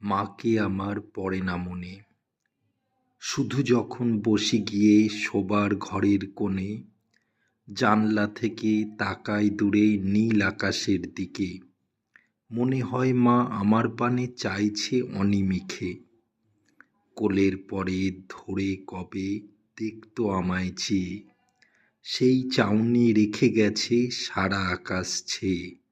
মাকে আমার পড়ে না মনে। শুধু যখন বসে গিয়ে শোবার ঘরের কোণে, জানলা থেকে তাকাই দূরে নীল আকাশের দিকে। মনে হয় মা আমার পানে চাইছে অনিমিখে। কোলের পরে ধরে কবে দেখতো আমায় চেয়ে সেই চাউনি রেখে গেছে সারা আকাশ ছেয়ে।